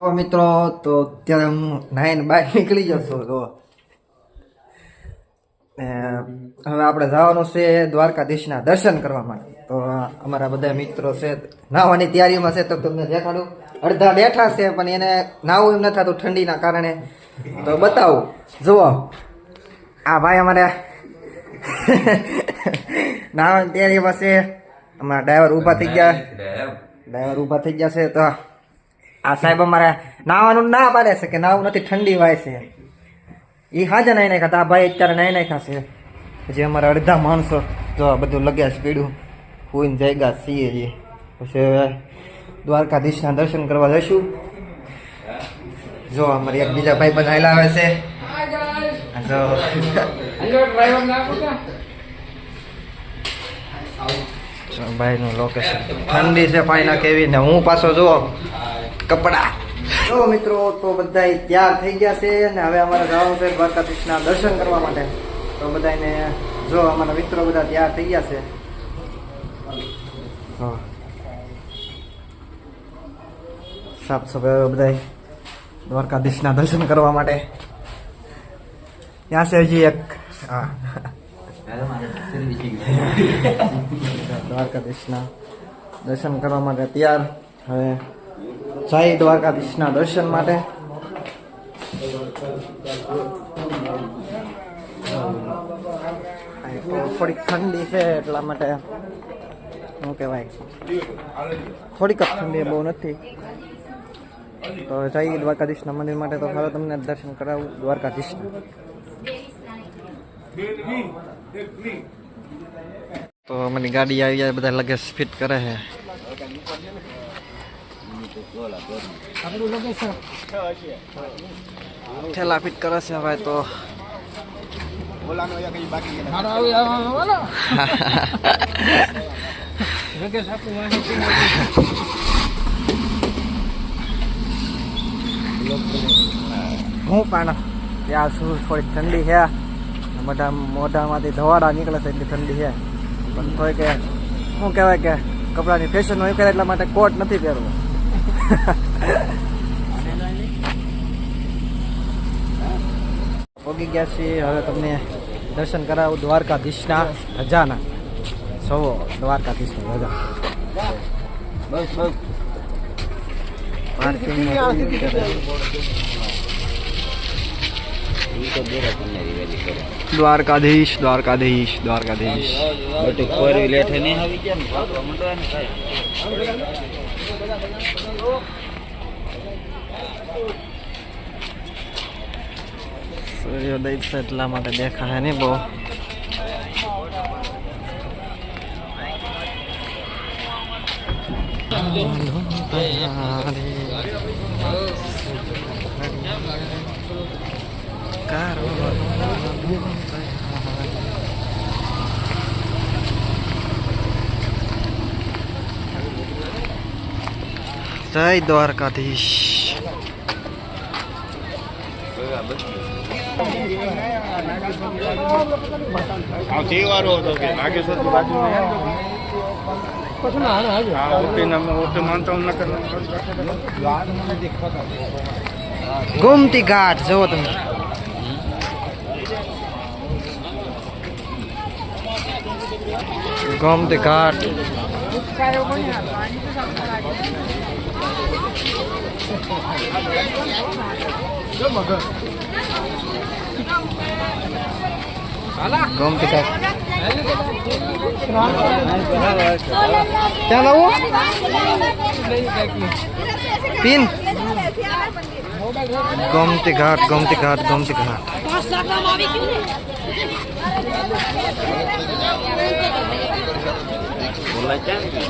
તો મિત્રો તો અત્યારે હું નાઈને બહાર નીકળી જશું તો ને હવે આપણે જવાનું છે દ્વારકાધીશના દર્શન કરવા માટે. તો અમારા બધા મિત્રો છે નાવાની તૈયારીમાં છે તો તમને દેખાડું. અડધા બેઠા છે પણ એને નાવું એમ ન થતું ઠંડીના કારણે. તો બતાવું. જુઓ. આ ભાઈ અમારે નાવાની તૈયારીમાં છે. અમારા ડ્રાઈવર ઊભા થઈ ગયા. ડ્રાઈવર ઊભા થઈ ગયા છે તો આ સાહેબ અમારે નાવાનું ના પાડે છે કે નાવું નથી, ઠંડી વાય છે. એ હાજર નહીં નાખ્યા આ ભાઈ અત્યારે નાઈ નાખ્યા છે. પછી અમારા અડધા માણસો જો આ બધું લગ્યા છે પીડું હોઈને જયગા છીએ એ પછી દ્વારકાધીશના દર્શન કરવા જઈશું. જો અમારી એક બીજા ભાઈ બધા આવે છે. જો. જો ભાઈનું લોકેશન ઠંડી છે ભાઈના કેવી ને હું પાછો જો કપડા. જો મિત્રો, તો બધા તૈયાર થઈ ગયા છે અને હવે અમારે જવાનું છે દ્વારકાધીશના દર્શન કરવા માટે. તો બધાને જો અમારા મિત્રો બધા તૈયાર થઈ ગયા છે. સાફ સફાઈ બધા દ્વારકાધીશના દર્શન કરવા માટે. ત્યાં છે હજી એક. હા. દ્વારકાધીશના દર્શન કરવા માટે તૈયાર. હવે જય દ્વારકાધીશના દર્શન માટે. થોડીક ઠંડી છે એટલા માટે, શું કહેવાય, થોડીક જ ઠંડી બહુ નથી. તો જય દ્વારકાધીશના મંદિર માટે તો હવે તમને દર્શન કરાવું, દ્વારકાધીશના. તો અમારી ગાડી આવી જાય, બધા લગેજ ફિટ કરે છે. ઠેલા ફિટ કરે છે ભાઈ તો. હું પણ ત્યાં શું, થોડીક ઠંડી છે. મોઢા, મોઢામાંથી ધવાડા નીકળે છે એટલી ઠંડી છે. પણ તોય કે, શું કહેવાય કે, કપડાની ફેશન હોય કરે એટલા માટે કોટ નથી પહેરવો. પોગી ગયા છીએ. હવે તમને દર્શન કરાવું દ્વારકાધીશના ધજાના સવો દ્વારકાધીશના ધજા બસ બસ. દ્વારકાધીશ દ્વારકાધીશ દ્વારકાધીશ. બધું ખોરી લેઠે નહીં આવી ગયા સૂર્યોદય છે એટલા માટે દેખાય નહીં બહુ જય દ્વારકાધીશ આ તહેવારો હતો કે નાગેશ્વરની બાજુ હા ઓટી નામ ઓટી માનતા હું ન ગોમતી ઘાટ જુઓ તમે ગોમતી ઘાટ ગોમતી ઘાટ ત્યાં લાવો પિન ગોમતી ઘાટ ગોમતી ઘાટ ગોમતી ઘાટ પાંચ લાખ નામ આવી ગયું ને બોલાય ક્યાં ને?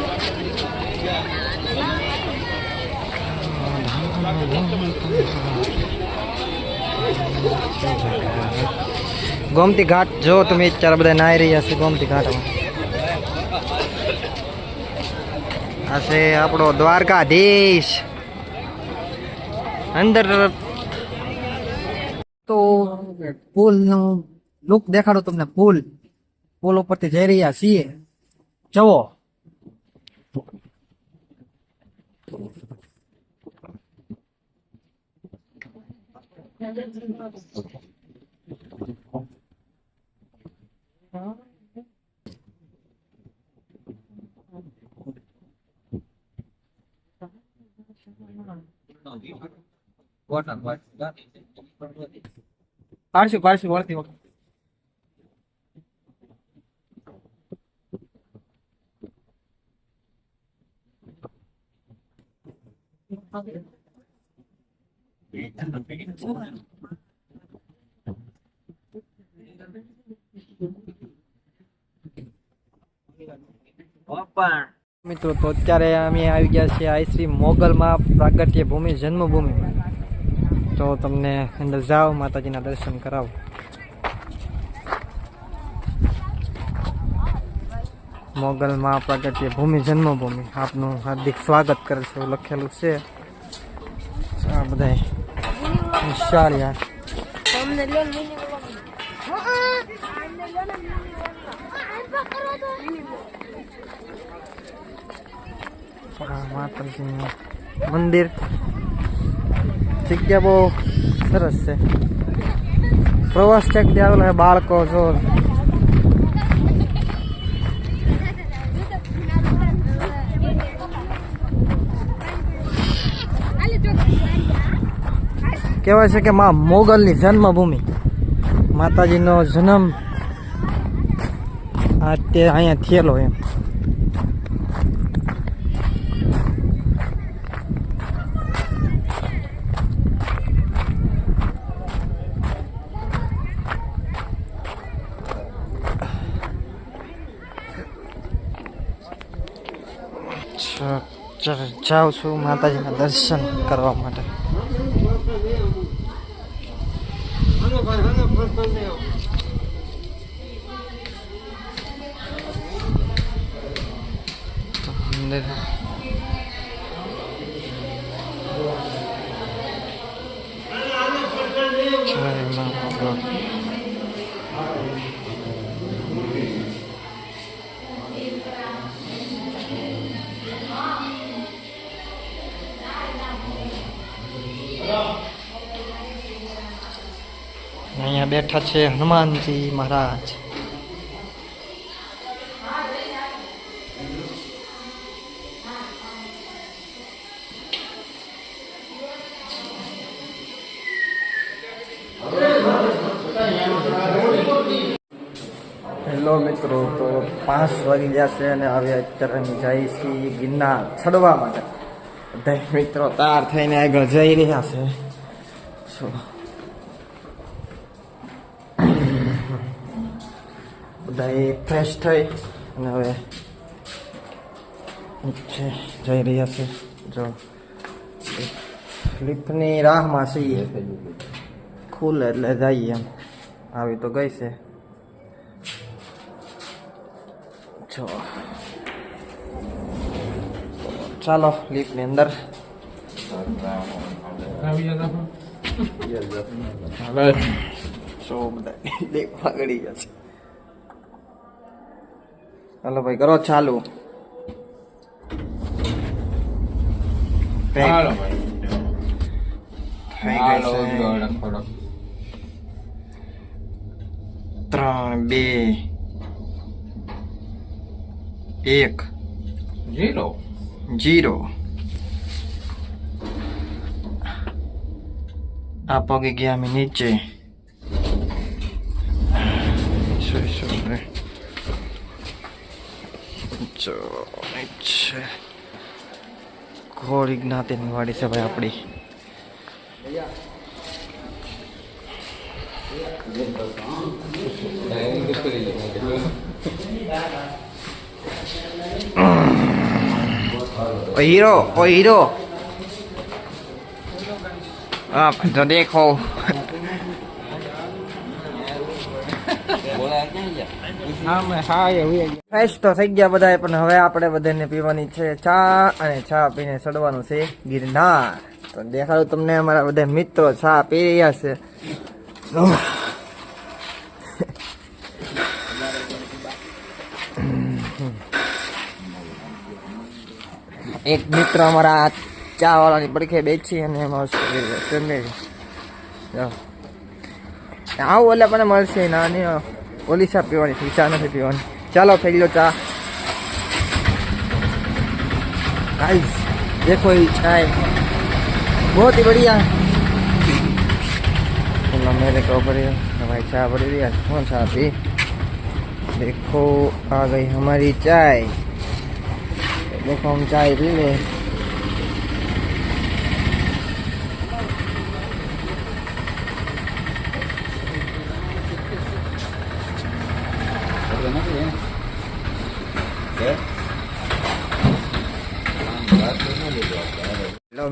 ગોમતી ઘાટ જો તમે અત્યારે બધા નાહી રહ્યા છે ગોમતી ઘાટમાં. આ છે આપણો દ્વારકાધીશ. અંદર તો પુલનું લુક દેખાડો તમને, પુલ. પુલ ઉપરથી જઈ રહ્યા છીએ. જવો પાડશું પાડશું વળતી વખત મિત્રો, તો અત્યારે અમે આવી ગયા છીએ આઈ શ્રી મોગલમાં પ્રાગટ્ય ભૂમિ જન્મભૂમિ. તો તમને અંદર જાઓ, માતાજીના દર્શન કરાવો. મોગલમાં પ્રાગટ્ય ભૂમિ જન્મભૂમિ. આપનું હાર્દિક સ્વાગત કરે છે એવું લખેલું છે. આ બધા નિશાળિયા આ માતાજીનું મંદિર જગ્યા બહુ સરસ છે પ્રવાસ ચેક આવેલો છે બાળકો જો કહેવાય છે કે માં મોગલની જન્મભૂમિ. માતાજીનો જન્મ આ તે અહીંયા થયેલો એમ. જાઉં છું માતાજીના દર્શન કરવા માટે. તો છે હનુમાનજી મહારાજ. હેલો મિત્રો, તો પાંચ વાગી ગયા છે અને હવે અત્યારે અમે જઈએ છીએ ગિરનાર ચડવા માટે. બધા મિત્રો તાર થઈને આગળ જઈ રહ્યા છે. શું? બધા એ ફ્રેશ થઈ અને હવે નીચે જઈ રહ્યા છે જો લિફ્ટની રાહમાં છીએ ખુલે એટલે જઈએ એમ આવી તો ગઈ છે જો ચાલો લિફ્ટની અંદર સો બધા લિફ્ટ પકડી ગયા છે ચાલો ભાઈ કરો ચાલુ. હાલો થઈ ત્રણ બે એક. જીરો જીરો આ પગે ગયા અમે નીચે શું શું રે જો નીચે ઘોડી જ્ઞાતિની વાડી છે ભાઈ આપણી. હીરો ઓ હીરો. હા તો દેખો. ફ્રેશ તો થઈ ગયા બધા પણ હવે આપણે બધાને પીવાની છે ચા અને ચા પીને ચડવાનું છે ગિરનાર. તો દેખાડું તમને અમારા બધા મિત્રો ચા પી રહ્યા છે. એક મિત્ર અમારા ચા વાળાની પડખે બેસી અને જો. આવું એટલે મને મળશે, નાની ઓલી ચા પીવાની છે ચા નથી પીવાની ચાલો થઈ ગયો ચા गाइस देखो ये चाय बहुत ही बढ़िया चलो मेरे को ऊपर ये भाई चाय पड़ी रही है कौन सा अभी देखो आ गई हमारी चाय देखो हम चाय पी ले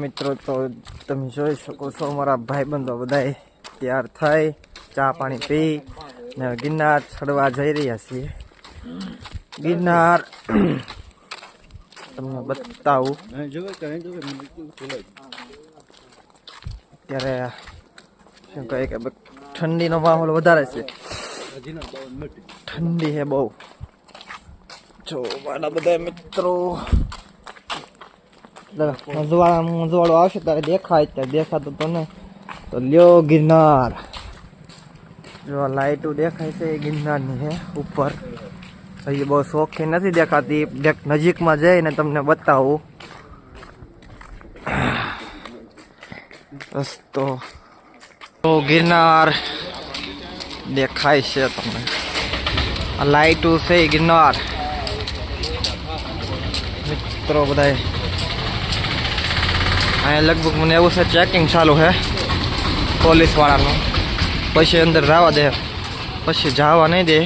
મિત્રો, તો તમે જોઈ શકો છો મારા ભાઈબંધો બધાય તૈયાર થઈ ચા પાણી પી ને ગિરનાર ચડવા જઈ રહ્યા છીએ. ગિરનાર, તમને બતાવું. ત્યારે શું કહે કે ઠંડીનો માહોલ વધારે છે. ઠંડી છે બહુ. જો મારા બધા મિત્રો મજવાળા આવશે ત્યારે દેખાય ત્યારે દેખાતો તો ને તો લ્યો ગિરનાર. જો લાઇટો દેખાય છે એ ગિરનારની છે ઉપર. હજી બહુ શોખી નથી દેખાતી. દેખ, નજીકમાં જઈને તમને બતાવું. રસ્તો. તો ગિરનાર દેખાય છે તમને. આ લાઈટો છે ગિરનાર. મિત્રો બધાય અહીંયા લગભગ મને એવું છે ચેકિંગ ચાલુ છે. પોલીસવાળાનું પછી અંદર જવા દે. પછી જવા નહીં દે.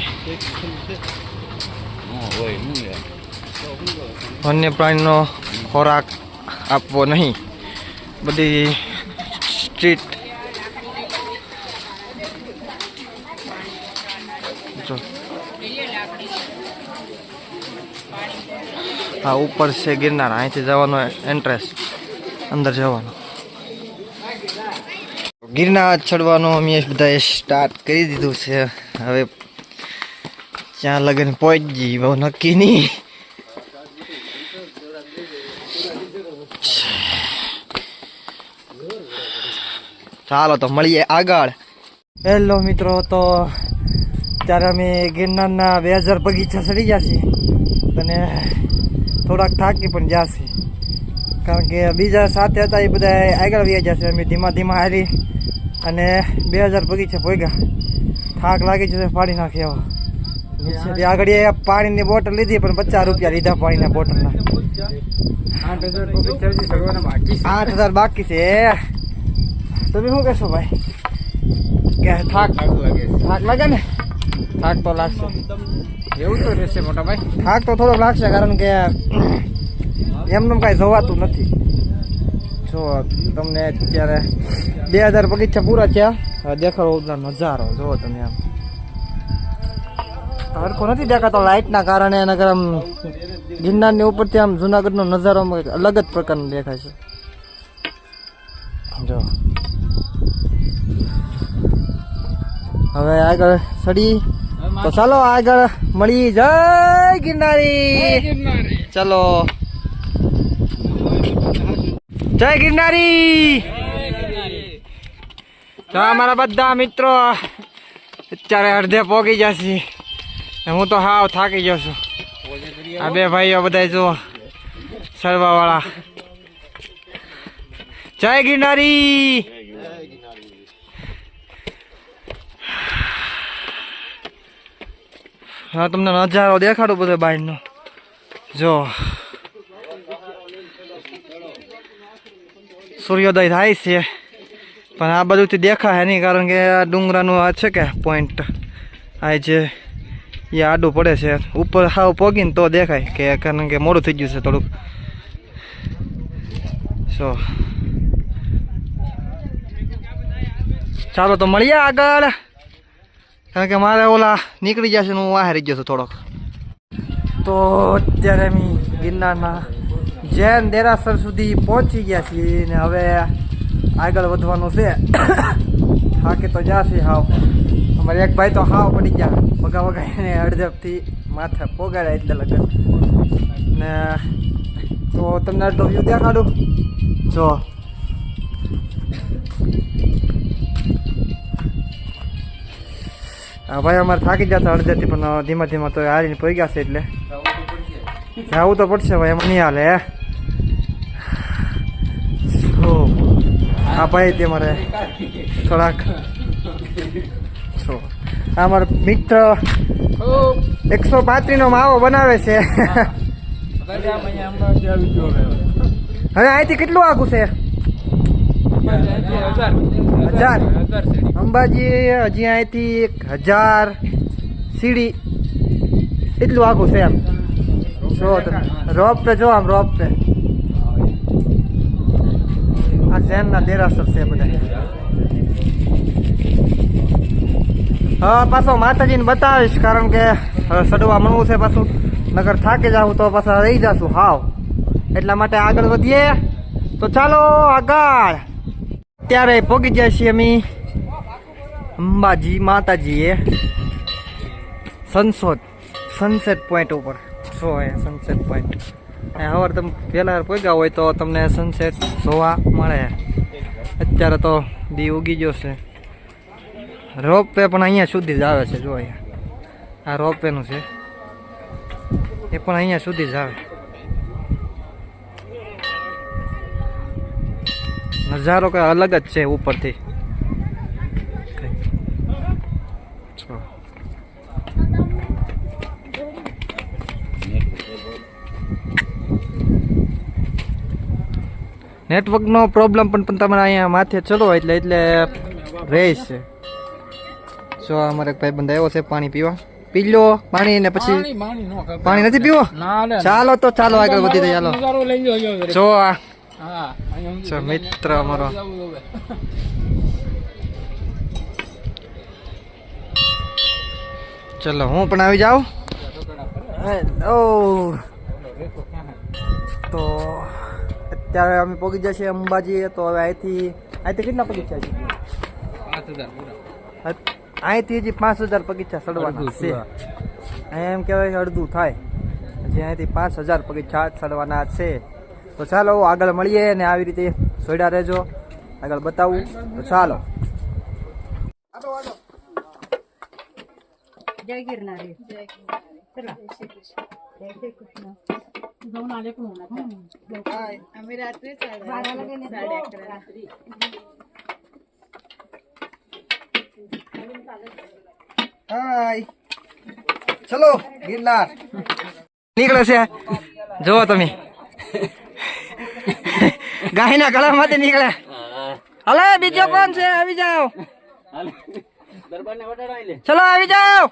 વન્ય પ્રાણીનો ખોરાક આપવો નહીં. બધી સ્ટ્રીટ હા ઉપર છે ગિરનાર. અહીંથી જવાનો એન્ટ્રેસ અંદર જવાનું. ગિરનાર ચડવાનું અમે બધાએ સ્ટાર્ટ કરી દીધું છે. હવે ત્યાં લગન પહોંચી બહુ નક્કી નહીં. ચાલો તો મળીએ આગળ. હેલો મિત્રો, તો ત્યારે અમે ગિરનારના બે હજાર બગીચા ચડી ગયા છીએ. અને થોડાક થાકી પણ જશે કારણ કે બીજા સાથે હતા એ બધા આગળ વ્યા જશે અમે ધીમા ધીમા હારી અને બે હજાર બગીચા ભોગ્યા. થાક લાગી જશે પાડી નાખી એવા આગળ પાણીની બોટલ લીધી પણ પચાસ રૂપિયા લીધા પાણીના બોટલના. આઠ હજાર બાકી છે. તમે શું કહેશો ભાઈ? કે થાક થાક લાગે ને? થાક તો લાગશે. એવું તો રહેશે મોટા ભાઈ. થાક તો થોડોક લાગશે કારણ કે એમનું કાંઈ જોવાતું નથી. જો તમને અત્યારે બે હજાર બગીચા પૂરા થયા. દેખાડો નજારો. જુઓ તમે આમ. હરખો નથી દેખાતો લાઇટના કારણે નગર આમ ગિરનારની ઉપરથી આમ જુનાગઢનો નજારો અલગ જ પ્રકારનો દેખાય છે. જો. હવે આગળ સડી. તો ચાલો આગળ મળી. જય ગિરનારી. ચલો. જય ગિરનારી! તો અમારા બધા મિત્રો અત્યારે અડધે પોગી જશે. હું તો હાવ થાકી ગયો છું. આ બે ભાઈઓ બધા જો સરવા વાળા જય ગિરનારી! હા, તમને નજારો દેખાડું બધો બાઈનો જો. સૂર્યોદય થાય છે. પણ આ બધુંથી દેખાય નહીં, કારણ કે આ ડુંગરાનું આ છે કે પોઈન્ટ આ જે એ આડું પડે છે. ઉપર હાવ પોગીને તો દેખાય કે, કારણ કે મોડું થઈ ગયું છે થોડુંક. સો ચાલો તો મળીએ આગળ. કારણ કે મારે ઓલા નીકળી જશે હું વાહે રહી ગયો છું થોડોક. તો અત્યારે મેં ગિરનારના જૈન દેરાસર સુધી પહોંચી ગયા છીએ ને હવે આગળ વધવાનું છે. થાકી તો જાશે હાવ. અમારે એક ભાઈ તો હાવ પડી ગયા. વગા વગા એને અડધેથી માથે પોગાડ્યા એટલે લગન. ને તો તમને અડધો વ્યૂ દેખાડું. જો. હા ભાઈ અમારે થાકી જતા અડધેથી પણ ધીમા ધીમા તો હારીને પડી ગયા છે એટલે. જવું તો પડશે. ભાઈ એમ નહીં હાલે આ ભાઈ, તે મારે થોડાક. છો આ મારો મિત્ર એકસો પાંત્રીનો માવો બનાવે છે. હવે અહીંથી કેટલું આગું છે? હજાર. અંબાજી, હજી અહીંથી એક હજાર. સીડી. એટલું આગું છે એમ. રોપ પે જો, આમ રોપ પે ઝેનના દેરાસર છે બધા હા પાછો માતાજીને બતાવીશ કારણ કે સડવા મળવું છે પાછું નગર થાકી જાવ તો પાછા રહી જશું હાવ એટલા માટે આગળ વધીએ તો ચાલો આગળ અત્યારે પગી જાય છીએ અમે અંબાજી માતાજીએ સનસોદ સનસેટ પોઈન્ટ ઉપર શું સનસેટ પોઈન્ટ હવે તમે પહેલાં પહોંચ્યા હોય તો તમને સનસેટ જોવા મળે. અત્યારે તો દી ઉગી ગયો છે. રોપ વે પણ અહીંયા સુધી જ આવે છે, જો અહીંયા. આ રોપ વેનું છે. એ પણ અહીંયા સુધી જ આવે. નજારો કઈ અલગ જ છે ઉપરથી જો. નેટવર્કનો પ્રોબ્લેમ પણ પણ તમારે અહીંયા માથે ચલો એટલે એટલે રહે છે. જો અમારે એક ભાઈબંધ આવ્યો છે પાણી પીવા. પી લો પાણી ને પછી પાણી નથી પીવો? ચાલો તો ચાલો આગળ વધી જાય ચાલો. જો આ મિત્ર અમારો. ચલો હું પણ આવી જાઉં. હેલો તો અત્યારે અમે પહોંચી જશે અંબાજી તો હવે અહીંથી અહીંથી કેટલા પગીચા છે? અહીંથી હજી પાંચ હજાર પગીચા સડવાના છે. એમ કહેવાય અડધું થાય. હજી અહીંથી પાંચ હજાર પગીચા સડવાના છે. તો ચાલો આગળ મળીએ ને આવી રીતે સોયડા રહેજો. આગળ બતાવું. તો ચાલો. જય ગિરનારી. જય ચલા જય શ્રી કૃષ્ણ ઘઉં ના લેકણું ના અમે રાત્રે બારા લગે ને સાડા અકરા હાય ચલો ગિરનાર નીકળે છે જુઓ તમે ગાયના ગળામાંથી નીકળે હલો બીજો કોણ છે આવી જાઓ ચલો આવી જાઓ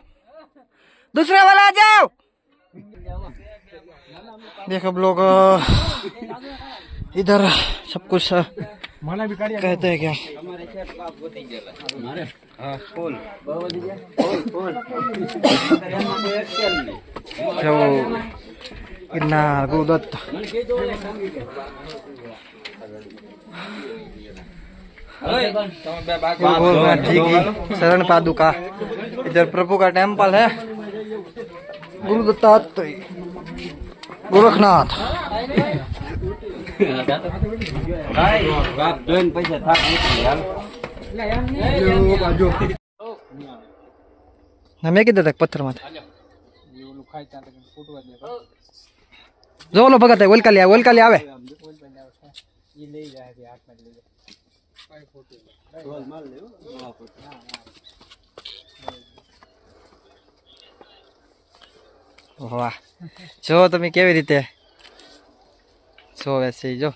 दूसरे वाला आ जाओ देखो अब लोग अ, इधर सब कुछ अ, कहते हैं क्या जो गिरनार गुरुदत्त गोरखनाथ जी की शरण पादुका इधर प्रभु का टेम्पल है गुरु दत्तात्रेय ગોરખનાથ. મેં કીધા હતા પથ્થર માથે જો ઓલો ભગત ઓલકાલી આવે ઓલકાલી આવે. વાહ. જો તમે કેવી રીતે જો વેસી જો.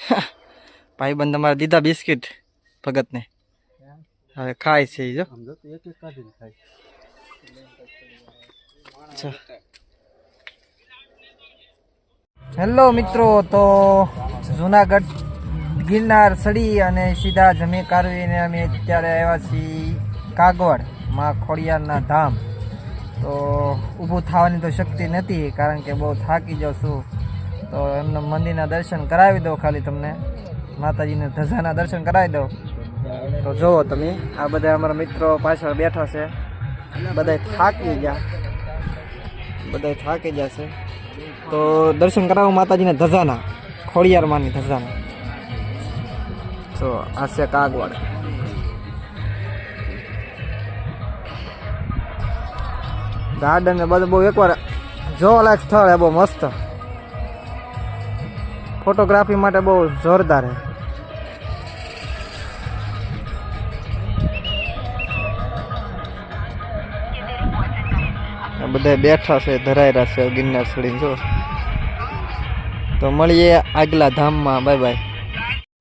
ભાઈબંધ તમારે દીધા બિસ્કિટ ભગતને. હવે ખાય છે જો. અચ્છા. હેલો મિત્રો તો જુનાગઢ ગિરનાર સડી અને સીધા જમી કાઢવીને અમે અત્યારે આવ્યા છીએ કાગવડમાં ખોડિયારના ધામ. તો ઊભું થવાની તો શક્તિ નથી, કારણ કે બહુ થાકી જાઉં છું. તો એમને મંદિરના દર્શન કરાવી દો ખાલી તમને. માતાજીને ધજાના દર્શન કરાવી દો તો જુઓ તમે, આ બધા અમારા મિત્રો પાછળ બેઠા છે. બધા થાકી ગયા. બધા થાકી જશે તો દર્શન કરાવું માતાજીને ધજાના, ખોડિયારમાંની ધજાના. તો આ છે કાગવાડ. ગાર્ડન ને બધું બહુ એકવાર જોવાલાયક સ્થળ એ બહુ મસ્ત. ફોટોગ્રાફી માટે બહુ જોરદાર હે બધા બેઠા છે ધરાયેલા છે ગિરનાર ચડીને જો. તો મળીએ આગલા ધામમાં. Bye bye.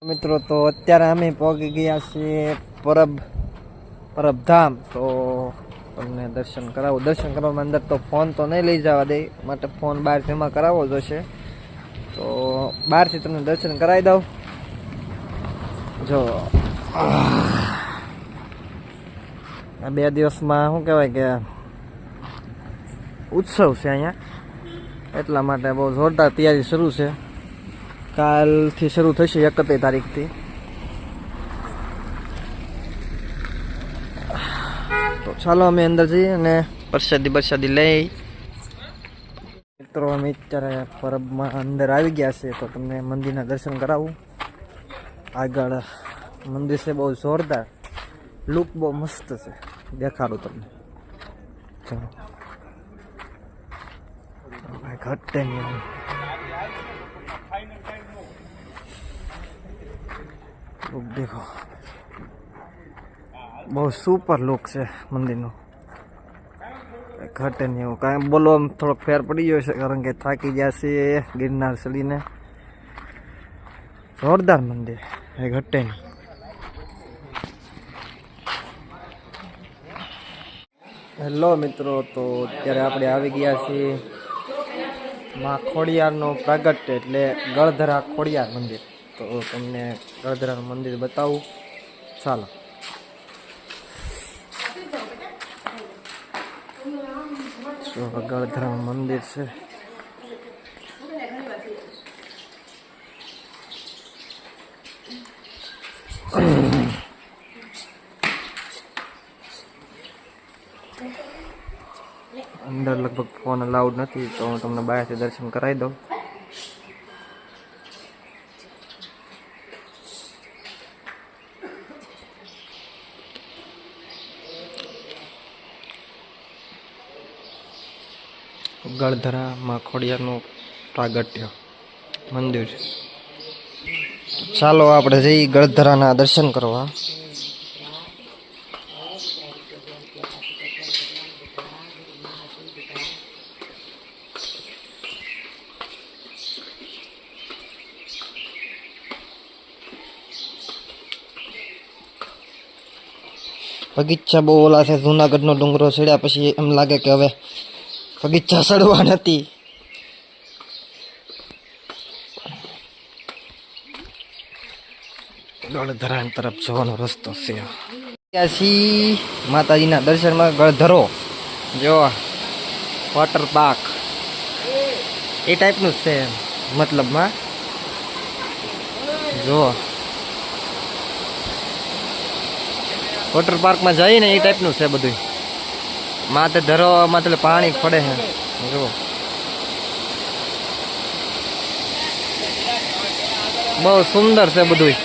મિત્રો, તો અત્યારે અમે પહોંચી ગયા છીએ પરબ પરબધામ તો તમને દર્શન કરાવું. દર્શન કરવામાં અંદર તો ફોન તો નહીં લઈ જવા દે, માટે ફોન બહાર જમા કરાવવો જોશે તો બહારથી તમને દર્શન કરાવી દઉં. જો આ બે દિવસમાં શું કહેવાય કે ઉત્સવ છે અહીંયા. એટલા માટે બહુ જોરદાર તૈયારી શરૂ છે. કાલથી શરૂ થશે એકત્રીસ તારીખથી તો ચાલો અમે અંદર જઈએ અને પ્રસાદી પ્રસાદી લઈ. મિત્રો અમે અત્યારે પરબમાં અંદર આવી ગયા છે તો તમને મંદિરના દર્શન કરાવું. આગળ મંદિર છે બહુ જોરદાર. લુક બહુ મસ્ત છે. દેખાડું તમને. ચાલો. ઘટે નહીં. દેખો. બહુ સુપર લુક છે મંદિરનું. ઘટે નહીં એવું. કાંઈ બોલવામાં થોડોક ફેર પડી ગયો છે, કારણ કે થાકી ગયા છે ગિરનાર ચડીને. જોરદાર મંદિર એ ઘટે નહીં. હેલો મિત્રો, તો અત્યારે આપણે આવી ગયા છીએ માં ખોડિયારનો પ્રાગટ્ય એટલે ગળધરા ખોડિયાર મંદિર. તો તમને ગળધરાનું મંદિર બતાવું. ચાલો. જો ગળધરાનું મંદિર છે. અંદર લગભગ ફોન અલાઉડ નથી, તો હું તમને બહારથી દર્શન કરાવી દઉં. ગળધરામાં ખોડિયારનું પ્રાગટ્ય. મંદિર. છે ચાલો આપણે જઈ ગળધરાના દર્શન કરવા. બગીચા બહુ ઓલા છે, જુનાગઢનો ડુંગરો ચડ્યા પછી એમ લાગે કે હવે બગીચા સડવા નથી. ગળધરાણ તરફ જવાનો રસ્તો છે. ત્યાંથી માતાજીના દર્શનમાં ગળધરો. જો વોટર પાર્ક એ ટાઈપનું જ છે મતલબમાં. જો વોટર પાર્કમાં જઈએ ને એ ટાઈપનું છે બધું માથે ધરો મતલબ પાણી પડે છે જો બહુ સુંદર છે બધું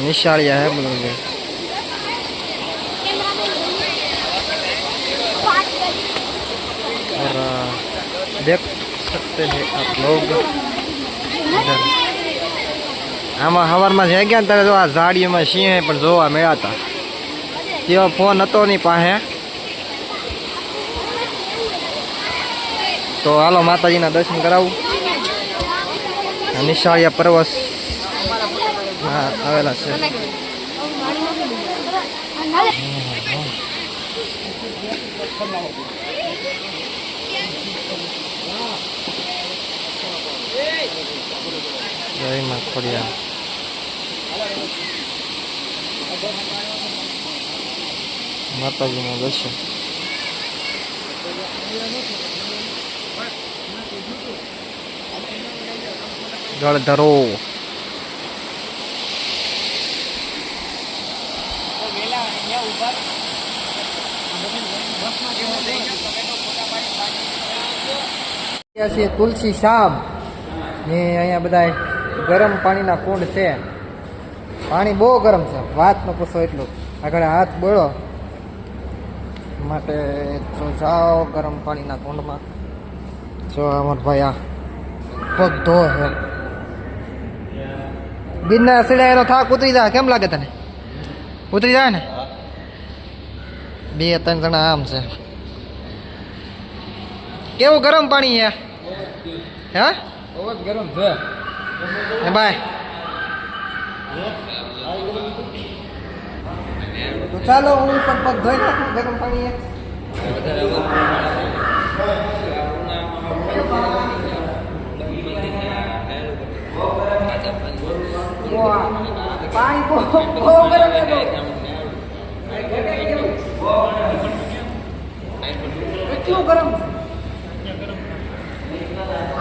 નિશાળિયા है બધું જે और अ, देख सकते हैं आप लोग इधर આમાં સવારમાં જઈ ગયા ને ત્યારે જો આ ઝાડીઓમાં સિંહ પણ જોવા મળ્યા હતા તેવો ફોન હતો નહીં પાસે. તો હાલો માતાજીના દર્શન કરાવું. નિશાળિયા પર્વત આવેલા છે. જય માં ખોડિયા માતાજીના દર્શન. અહીંયા છે તુલસી શામ ને અહીંયા બધા ગરમ પાણીના કુંડ છે. પાણી બહુ ગરમ છે. વાત ન પૂછો એટલું. આગળ હાથ બોળો. માટે જો જાઓ ગરમ પાણીના કુંડમાં. જો અમર ભાઈ આ પગ ધો હે. બિનના સીડા એનો થાક ઉતરી જાય. કેમ લાગે તને? ઉતરી જાય ને? બે ત્રણ જણા આમ છે. કેવું ગરમ પાણી હે? હે? ગરમ છે. બાય ચાલો, હું પગ પગ ધોઈ નાખું, ગરમ પાણી પાણી બહુ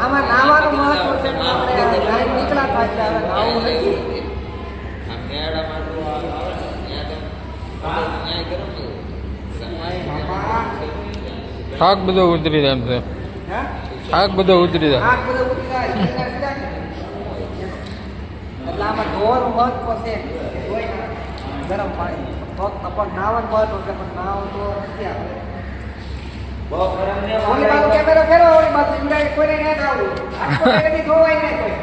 આમાં નાવાનું મહત્વ છે નીકળા થાય હવે નાવું નથી. થાક બધો ઉતરી જાય એમ છે. થાક બધો ઉતરી જાય. ને. ગરમ પાણી. ફક્ત પણ નાવાનું મહત્વ છે પણ નાવું તો નથી આપણે ઓલી બાજુ કેમેરો ફેરવો, ઓલી બાજુ ઈંડા કોઈને નહીં નાવું. આખો ધોવાય કોઈ.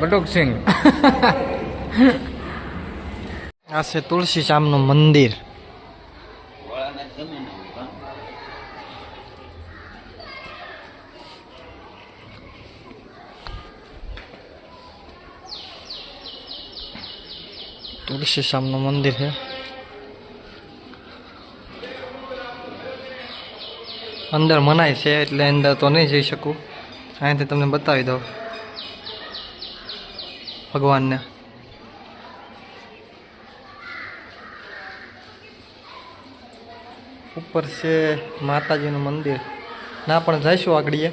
બટુક સિંહ. આ છે તુલસી શ્યામનું મંદિર. તુલસી શ્યામનું મંદિર છે. અંદર મનાય છે એટલે અંદર તો નહીં જઈ શકું. અહીંથી તમને બતાવી દઉં. ભગવાનને. ઉપર છે માતાજીનું મંદિર. ના પણ જઈશું આગળીએ.